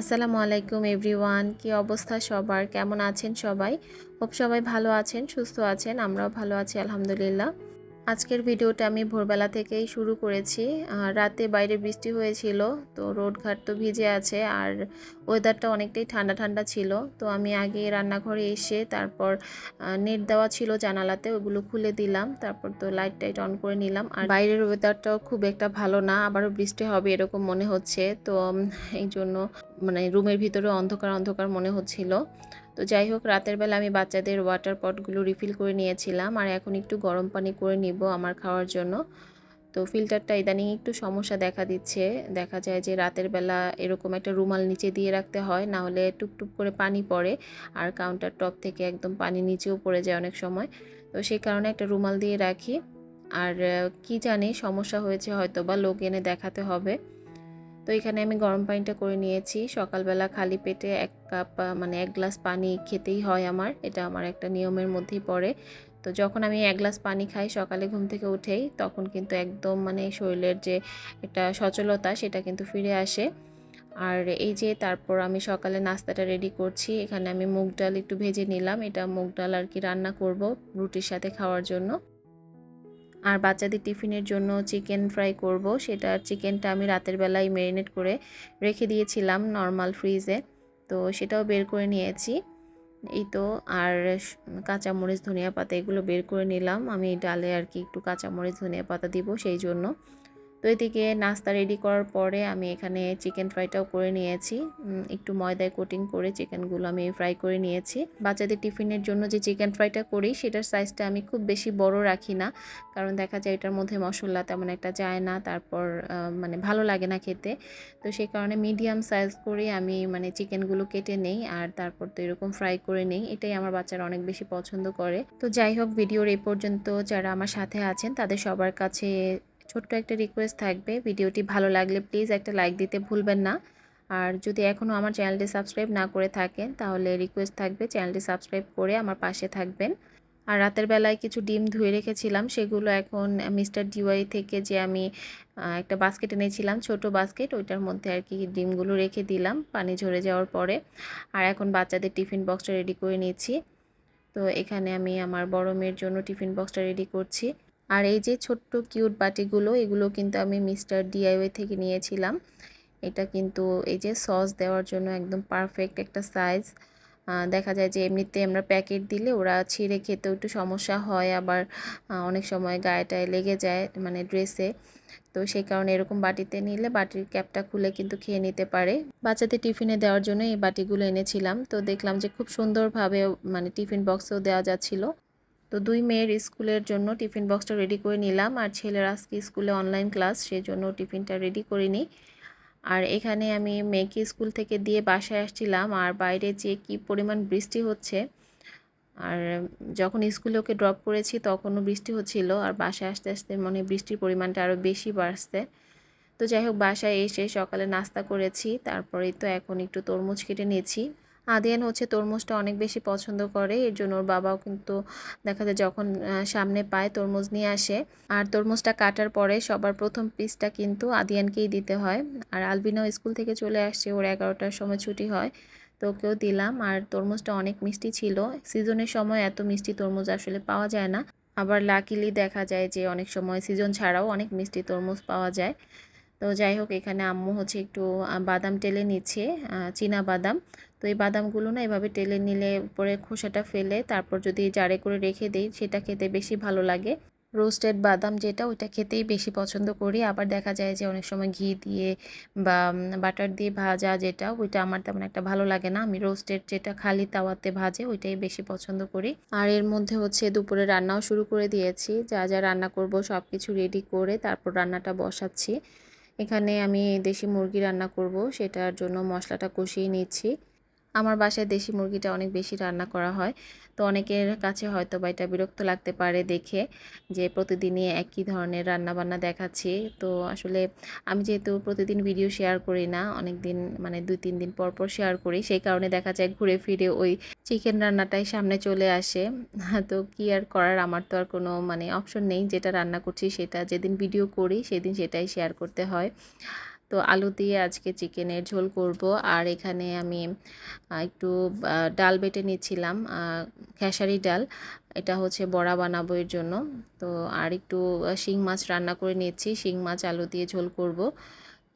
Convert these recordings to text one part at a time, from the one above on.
আসসালামু আলাইকুম এভরিওয়ান, কি অবস্থা সবার? কেমন আছেন সবাই? হোপ সবাই ভালো আছেন, সুস্থ আছেন, আমরাও ভালো আছি, আলহামদুলিল্লাহ। আজকের ভিডিওটা আমি ভোরবেলা থেকেই শুরু করেছি। রাতে বাইরে বৃষ্টি হয়েছিল, তো রোডঘাট তো ভিজে আছে, আর ওয়েদারটা অনেকটাই ঠান্ডা ঠান্ডা ছিল। তো আমি আগে রান্নাঘরে এসে তারপর নেট দেওয়া ছিল জানালাতে, ওগুলো খুলে দিলাম, তারপর তো লাইট টাইট অন করে নিলাম। আর বাইরের ওয়েদারটাও খুব একটা ভালো না, আবারও বৃষ্টি হবে এরকম মনে হচ্ছে। তো এই জন্য মানে রুমের ভিতরে অন্ধকার অন্ধকার মনে হচ্ছিল। তো যাই হোক, রাতের বেলা আমি বাচ্চাদের ওয়াটার পটগুলো রিফিল করে নিয়েছিলাম আর এখন একটু গরম পানি করে নিব আমার খাওয়ার জন্য। তো ফিল্টারটা ইদানিং একটু সমস্যা দেখা দিচ্ছে। দেখা যায় যে রাতের বেলা এরকম একটা রুমাল নিচে দিয়ে রাখতে হয়, না হলে টুপটুপ করে পানি পড়ে আর কাউন্টার টপ থেকে একদম পানি নিচেও পড়ে যায় অনেক সময়। তো সেই কারণে একটা রুমাল দিয়ে রাখি। আর কি জানি, সমস্যা হয়েছে হয়তো বা লোক এনে দেখাতে হবে। তো এখানে আমি গরম পানিটা করে নিয়েছি। সকালবেলা খালি পেটে এক কাপ মানে এক গ্লাস পানি খেতেই হয় আমার। এটা আমার একটা নিয়মের মধ্যেই পড়ে। তো যখন আমি এক গ্লাস পানি খাই সকালে ঘুম থেকে উঠেই, তখন কিন্তু একদম মানে শরীরের যে একটা সচলতা, সেটা কিন্তু ফিরে আসে। আর এই যে তারপর আমি সকালে নাস্তাটা রেডি করছি, এখানে আমি মুগ ডাল একটু ভেজে নিলাম। এটা মুগ ডাল আর কি রান্না করব রুটির সাথে খাওয়ার জন্য। আর বাচ্চাদের টিফিনের জন্য চিকেন ফ্রাই করব। সেটা চিকেনটা আমি রাতের বেলায় ম্যারিনেট করে রেখে দিয়েছিলাম নর্মাল ফ্রিজে। তো সেটাও বের করে নিয়েছি। এই তো, আর কাঁচামরিচ, ধনিয়া পাতা এগুলো বের করে নিলাম। আমি ডালে আর কি একটু কাঁচামরিচ, ধনিয়া পাতা দিব সেই জন্য। তো এদিকে নাস্তা রেডি করার পরে আমি এখানে চিকেন ফ্রাইটাও করে নিয়েছি। একটু ময়দায় কোটিং করে চিকেনগুলো আমি ফ্রাই করে নিয়েছি। বাচ্চাদের টিফিনের জন্য যে চিকেন ফ্রাইটা করি, সেটার সাইজটা আমি খুব বেশি বড় রাখি না। কারণ দেখা যায় এটার মধ্যে মশলা তেমন একটা যায় না, তারপর মানে ভালো লাগে না খেতে। তো সেই কারণে মিডিয়াম সাইজ করে আমি মানে চিকেনগুলো কেটে নেই আর তারপর তো এরকম ফ্রাই করে নেই। এটাই আমার বাচ্চারা অনেক বেশি পছন্দ করে। তো যাই হোক ভিডিওর এই পর্যন্ত যারা আমার সাথে আছেন, তাদের সবার কাছে ছোট্ট একটা রিকোয়েস্ট থাকবে। ভিডিওটি ভালো লাগলে প্লিজ একটা লাইক দিতে ভুলবেন না। আর যদি এখনও আমার চ্যানেলটি সাবস্ক্রাইব না করে থাকেন, তাহলে রিকোয়েস্ট থাকবে চ্যানেলটি সাবস্ক্রাইব করে আমার পাশে থাকবেন। আর রাতের বেলায় কিছু ডিম ধুয়ে রেখেছিলাম, সেগুলো এখন মিস্টার ডিওয়াই থেকে যে আমি একটা বাস্কেট এনেছিলাম, ছোট বাস্কেট ওইটার মধ্যে আর কি ডিমগুলো রেখে দিলাম, পানি ঝরে যাওয়ার পরে। আর এখন বাচ্চাদের টিফিন বক্সটা রেডি করে নিচ্ছি তো এখানে আমি আমার বড় মেয়ের জন্য টিফিন বক্সটা রেডি করছি। আর এই যে ছোট্ট কিউট বাটিগুলো, এগুলো কিন্তু আমি মিস্টার ডিআইওয়ে থেকে নিয়েছিলাম। এটা কিন্তু এই যে সস দেওয়ার জন্য একদম পারফেক্ট একটা সাইজ দেখা যায় যে এমনিতে আমরা প্যাকেট দিলে ওরা ছিঁড়ে খেতেও একটু সমস্যা হয়, আবার অনেক সময় গায়েটায় লেগে যায় মানে ড্রেসে তো সেই কারণে এরকম বাটিতে নিলে বাটির ক্যাপটা খুলে কিন্তু খেয়ে নিতে পারে। বাচ্চাদের টিফিনে দেওয়ার জন্য এই বাটিগুলো এনেছিলাম। তো দেখলাম যে খুব সুন্দরভাবে মানে টিফিন বক্সেও দেওয়া যাচ্ছিল। তো দুই মেয়ের স্কুলের জন্য টিফিন বক্সটা রেডি করে নিলাম আর ছেলের আজকে স্কুলে অনলাইন ক্লাস সেই জন্য টিফিনটা রেডি করে নিই। আর এখানে আমি মেয়েকে স্কুল থেকে দিয়ে বাসায় আসছিলাম আর বাইরে যে কি পরিমাণ বৃষ্টি হচ্ছে, আর যখন স্কুলে ওকে ড্রপ করেছি তখনও বৃষ্টি হচ্ছিল আর বাসায় আসতে আসতে মনে বৃষ্টির পরিমাণটা আরও বেশি বাড়ছে। তো যাই হোক, বাসায় এসে সকালে নাস্তা করেছি, তারপরেই তো এখন একটু তরমুজ কেটে নিয়েছি। আদিয়ান হচ্ছে তরমুজটা অনেক বেশি পছন্দ করে, এর জন্য ওর বাবাও কিন্তু দেখা যায় যখন সামনে পায় তরমুজ নিয়ে আসে। আর তরমুজটা কাটার পরে সবার প্রথম পিসটা কিন্তু আদিয়ানকেই দিতে হয়। আর আলবিনাও স্কুল থেকে চলে আসছে, ওর এগারোটার সময় ছুটি হয়, তো ওকেও দিলাম। আর তরমুজটা অনেক মিষ্টি ছিল। সিজনের সময় এত মিষ্টি তরমুজ আসলে পাওয়া যায় না। আবার লাকিলি দেখা যায় যে অনেক সময় সিজন ছাড়াও অনেক মিষ্টি তরমুজ পাওয়া যায়। তো যাই হোক এখানে আম্মু হচ্ছে একটু বাদাম টেলে নিচ্ছে চীনা বাদাম। তো এই বাদামগুলো না এভাবে টেলে নিলে পরে খোসাটা ফেলে, তারপর যদি জারে করে রেখে দিই, সেটা খেতে বেশি ভালো লাগে। রোস্টেড বাদাম যেটা, ওইটা খেতেই বেশি পছন্দ করি। আবার দেখা যায় যে অনেক সময় ঘি দিয়ে বা বাটার দিয়ে ভাজা যেটা, ওইটা আমার তেমন একটা ভালো লাগে না। আমি রোস্টেড যেটা খালি তাওয়াতে ভাজে, ওইটাই বেশি পছন্দ করি। আর এর মধ্যে হচ্ছে দুপুরে রান্নাও শুরু করে দিয়েছি। যা যা রান্না করব সব কিছু রেডি করে তারপর রান্নাটা বসাচ্ছি। এখানে আমি দেশি মুরগি রান্না করব সেটার জন্য মশলাটা কষিয়ে নিচ্ছি। আমার বাসায় দেশি মুরগিটা অনেক বেশি রান্না করা হয়। তো অনেকের কাছে হয়তো বা এটা বিরক্ত লাগতে পারে দেখে যে প্রতিদিনই একই ধরনের রান্না বান্না দেখাচ্ছি। তো আসলে আমি যেহেতু প্রতিদিন ভিডিও শেয়ার করি না অনেক দিন মানে দুই, তিন দিন পর পর শেয়ার করি, সেই কারণে দেখা যায় ঘুরে ফিরে ওই চিকেন রান্নাটাই সামনে চলে আসে। তো কি আর করার? আমার তো আর কোনো মানে অপশন নেই। যেটা রান্না করছি সেটা যেদিন ভিডিও করি, সেদিন সেটাই শেয়ার করতে হয়। তো আলু দিয়ে আজকে চিকেনের ঝোল করব। আর এখানে আমি একটু ডাল বেটে নিচ্ছিলাম আহ, খেসারি ডাল। এটা হচ্ছে বড়া বানাবো এর জন্য। তো আর একটু শিং মাছ রান্না করে নিচ্ছি। শিং মাছ আলু দিয়ে ঝোল করব।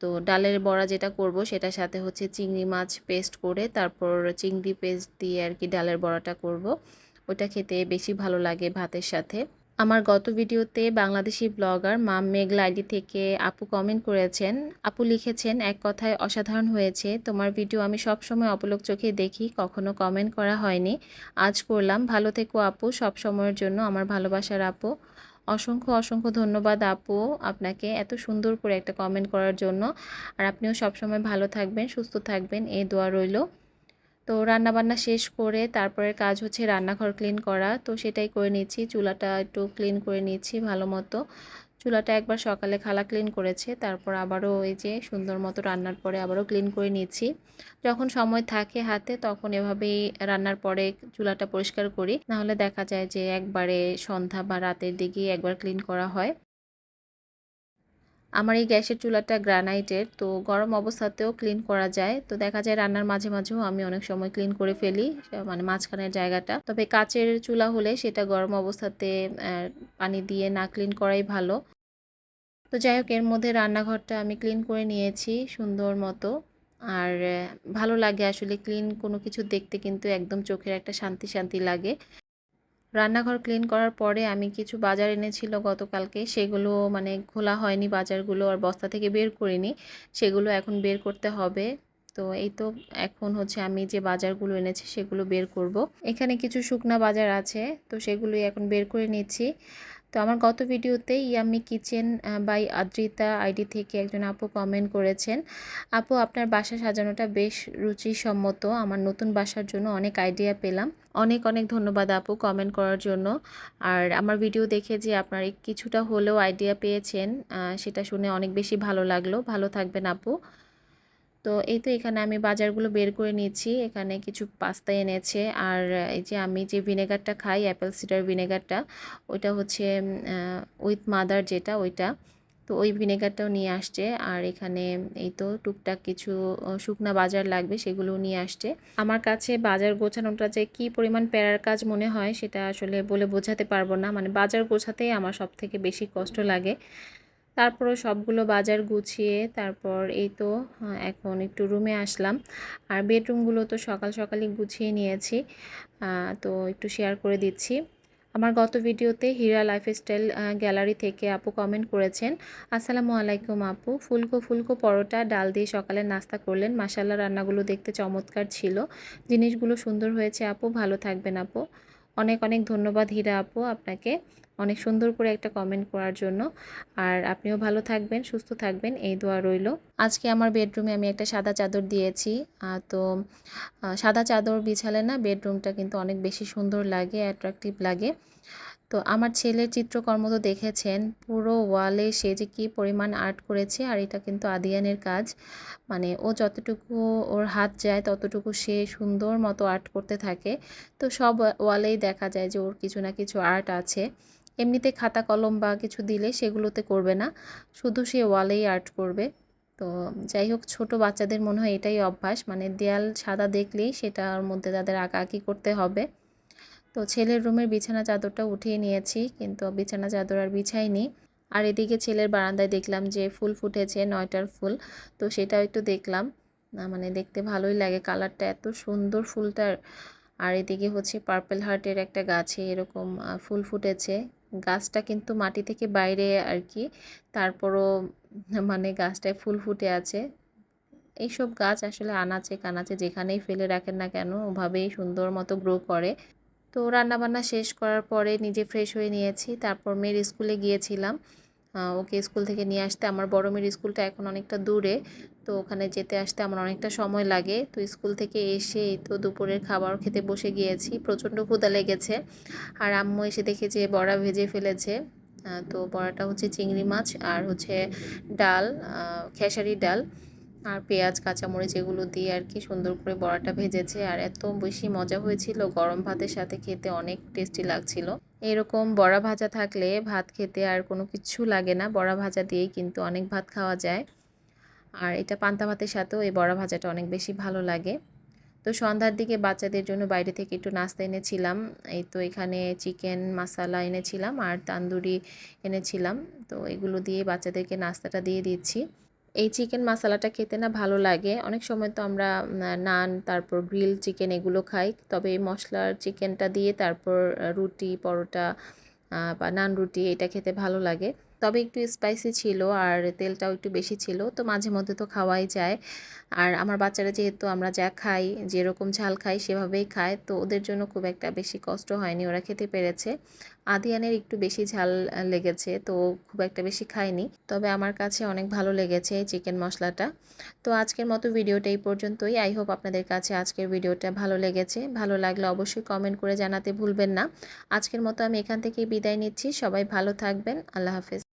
তো ডালের বড়া যেটা করব সেটার সাথে হচ্ছে চিংড়ি মাছ পেস্ট করে তারপর চিংড়ি পেস্ট দিয়ে আর কি ডালের বড়াটা করব। ওটা খেতে বেশি ভালো লাগে ভাতের সাথে। আমার গত ভিডিওতে Bangladeshi blogger mom Meghla ID থেকে আপু কমেন্ট করেছেন। আপু লিখেছেন, এক কথায় অসাধারণ হয়েছে। তোমার ভিডিও আমি সব সময় অপলক চোখে দেখি, কখনো কমেন্ট করা হয়নি। আজ করলাম। ভালো থেকো আপু। সব সময়ের জন্য আমার ভালোবাসার আপু। অসংখ্য অসংখ্য ধন্যবাদ আপু আপনাকে এত সুন্দর করে একটা কমেন্ট করার জন্য। আর আপনিও সবসময় ভালো থাকবেন, সুস্থ থাকবেন। এই দোয়া রইল। তো রান্নাবান্না শেষ করে তারপরের কাজ হচ্ছে রান্নাঘর ক্লিন করা। তো সেটাই করে নিচ্ছি। চুলাটা একটু ক্লিন করে নিচ্ছি ভালো মতো। চুলাটা একবার সকালে খালা ক্লিন করেছে। তারপর আবারও ওই যে সুন্দর মতো রান্নার পরে আবারও ক্লিন করে নিচ্ছি। যখন সময় থাকে হাতে তখন এভাবেই রান্নার পরে চুলাটা পরিষ্কার করি। নাহলে দেখা যায় যে একবারে সন্ধ্যা বা রাতের দিকেই একবার ক্লিন করা হয়। আমার এই গ্যাসের চুলাটা গ্রানাইটের, তো গরম অবস্থাতেও ক্লিন করা যায়। তো দেখা যায় রান্নার মাঝে মাঝেও আমি অনেক সময় ক্লিন করে ফেলি মানে মাঝখানের জায়গাটা। তবে কাচের চুলা হলে সেটা গরম অবস্থাতে পানি দিয়ে না ক্লিন করাই ভালো। তো যাই হোক, এর মধ্যে রান্নাঘরটা আমি ক্লিন করে নিয়েছি সুন্দর মতো। আর ভালো লাগে আসলে ক্লিন কোনো কিছু দেখতে কিন্তু একদম চোখের একটা শান্তি শান্তি লাগে। রান্নাঘর ক্লিন করার পরে আমি কিছু বাজার এনেছিল গতকালকে, সেগুলো মানে খোলা হয়নি, বাজারগুলো আর বস্তা থেকে বের করিনি, সেগুলো এখন বের করতে হবে তো এই তো এখন হচ্ছে আমি যে বাজারগুলো এনেছি সেগুলো বের করব। এখানে কিছু শুকনা বাজার আছে, তো সেগুলোই এখন বের করে নিচ্ছি তো আমার গত ভিডিওতে yummy kitchen by Adrita ID থেকে একজন আপু কমেন্ট করেছেন। আপু, আপনার বাসা সাজানোটা বেশ রুচিসম্মত। আমার নতুন বাসার জন্য অনেক আইডিয়া পেলাম। অনেক অনেক ধন্যবাদ আপু কমেন্ট করার জন্য। আর আমার ভিডিও দেখে যে আপনার কিছুটা হলেও আইডিয়া পেয়েছেন সেটা শুনে অনেক বেশি ভালো লাগল। ভালো থাকবেন আপু। তো এই তো এখানে আমি বাজারগুলো বের করে নিয়েছি। এখানে কিছু পাস্তা এনেছে। আর এই যে আমি যে ভিনেগারটা খাই, অ্যাপেল সিডার ভিনেগারটা, ওইটা হচ্ছে উইথ মাদার যেটা, ওইটা। তো ওই ভিনেগারটাও নিয়ে আসছে। আর এখানে এই তো টুকটাক কিছু শুকনা বাজার লাগবে সেগুলো নিয়ে আসছে। আমার কাছে বাজার গোছানোটা যে কি পরিমাণ প্যারার কাজ মনে হয়, সেটা আসলে বলে বোঝাতে পারব না। মানে বাজার গোছাতেই আমার সব থেকে বেশি কষ্ট লাগে। তারপরও সবগুলো বাজার গুছিয়ে তারপর এই তো এখন একটু রুমে আসলাম। আর বেডরুমগুলো তো সকাল সকালই গুছিয়ে নিয়েছি তো একটু শেয়ার করে দিচ্ছি। আমার গত ভিডিওতে হীরা লাইফস্টাইল গ্যালারি থেকে আপু কমেন্ট করেছেন, আসসালামু আলাইকুম আপু, ফুলকো ফুলকো পরোটা, ডাল দিয়ে সকালে নাস্তা করলেন মাসাল্লা রান্নাগুলো দেখতে চমৎকার ছিল। জিনিসগুলো সুন্দর হয়েছে আপু, ভালো থাকবেন আপু। অনেক অনেক ধন্যবাদ হীরা আপু আপনাকে অনেক সুন্দর করে একটা কমেন্ট করার জন্য। আর আপনিও ভালো থাকবেন, সুস্থ থাকবেন, এই দোয়া রইল। আজকে আমার বেডরুমে আমি একটা সাদা চাদর দিয়েছি। তো সাদা চাদর বিছালে না বেডরুমটা কিন্তু অনেক বেশি সুন্দর লাগে অ্যাট্রাকটিভ লাগে। তো আমার ছেলের চিত্রকর্ম তো দেখেছেন, পুরো ওয়ালে সে যে কী পরিমাণ আর্ট করেছে আর এটা কিন্তু আদিয়ানের কাজ। মানে ও যতটুকু ওর হাত যায় ততটুকু সে সুন্দর মতো আর্ট করতে থাকে। তো সব ওয়ালেই দেখা যায় যে ওর কিছু না কিছু আর্ট আছে। এমনিতে খাতা কলম বা কিছু দিলে সেগুলোতে করবে না, শুধু সে ওয়ালেই আর্ট করবে। তো যাই হোক, ছোটো বাচ্চাদের মনে হয় এটাই অভ্যাস। মানে দেয়াল সাদা দেখলেই সেটার মধ্যে তাদের আঁকাআঁকি করতে হবে। তো ছেলের রুমের বিছানা চাদরটা উঠিয়ে নিয়েছি, কিন্তু বিছানা চাদর আর বিছাইনি। আর এদিকে ছেলের বারান্দায় দেখলাম যে ফুল ফুটেছে, নয়টার ফুল। তো সেটাও একটু দেখলাম। না মানে দেখতে ভালোই লাগে কালারটা, এত সুন্দর ফুলটার। আর এদিকে হচ্ছে পার্পেল হার্টের একটা গাছে এরকম ফুল ফুটেছে। গাছটা কিন্তু মাটি থেকে বাইরে আর কি। তারপরও মানে গাছটায় ফুল ফুটে আছে। এইসব গাছ আসলে আনাচে কানাচে যেখানেই ফেলে রাখেন না কেন, ওভাবেই সুন্দর মতো গ্রো করে। তো রান্নাবান্না শেষ করার পরে নিজে ফ্রেশ হয়ে নিয়েছি। তারপর মেয়ের স্কুলে গিয়েছিলাম। ওকে স্কুল থেকে নিয়ে আসতে আমার বড় মেয়ের স্কুলটা এখন অনেকটা দূরে, তো ওখানে যেতে আসতে আমার অনেকটা সময় লাগে। তো স্কুল থেকে এসে তো দুপুরের খাবার খেতে বসে গিয়েছি। প্রচণ্ড ক্ষুদা লেগেছে। আর আম্মু এসে দেখে যে বড়া ভেজে ফেলেছে। তো বড়াটা হচ্ছে চিংড়ি মাছ আর হচ্ছে ডাল খেসারি ডাল। আর পেঁয়াজ, কাঁচামরিচ এগুলো দিয়ে আর কি সুন্দর করে বড়াটা ভেজেছে। আর এত বেশি মজা হয়েছিল, গরম ভাতের সাথে খেতে অনেক টেস্টি লাগছিল। এরকম বড়া ভাজা থাকলে ভাত খেতে আর কোনো কিছু লাগে না, বড়া ভাজা দিয়েই কিন্তু অনেক ভাত খাওয়া যায়। আর এটা পান্তা ভাতের সাথেও এই বড়া ভাজাটা অনেক বেশি ভালো লাগে। তো সন্ধ্যার দিকে বাচ্চাদের জন্য বাইরে থেকে একটু নাস্তা এনেছিলাম, এই তো এখানে চিকেন মশালা এনেছিলাম আর তান্দুরি এনেছিলাম। তো এগুলো দিয়ে বাচ্চাদেরকে নাস্তাটা দিয়ে দিচ্ছি। এই চিকেন মশালাটা খেতে না ভালো লাগে। অনেক সময় তো আমরা নান, তারপর গ্রিল চিকেন এগুলো খাই। তবে এই মশলার চিকেনটা দিয়ে তারপর রুটি, পরোটা বা নান রুটি এটা খেতে ভালো লাগে। তবে একটু স্পাইসি ছিল আর তেলটাও একটু বেশি ছিল, তো মাঝে মধ্যে তো খাওয়াই যায়। আর আমার বাচ্চারা যেহেতু আমরা যা খাই, যেরকম ঝাল খাই সেভাবেই খায়, তো ওদের জন্য খুব একটা বেশি কষ্ট হয়নি, ওরা খেতে পেরেছে। আদিয়ানের একটু বেশি ঝাল লেগেছে, তো খুব একটা বেশি খাইনি। তবে আমার কাছে অনেক ভালো লেগেছে চিকেন মশলাটা। তো আজকের মতো ভিডিওটা এই পর্যন্তই। আই হোপ আপনাদের কাছে আজকের ভিডিওটা ভালো লেগেছে। ভালো লাগলে অবশ্যই কমেন্ট করে জানাতে ভুলবেন না। আজকের মতো আমি এখান থেকে বিদায় নিচ্ছি। সবাই ভালো থাকবেন। আল্লাহ হাফেজ।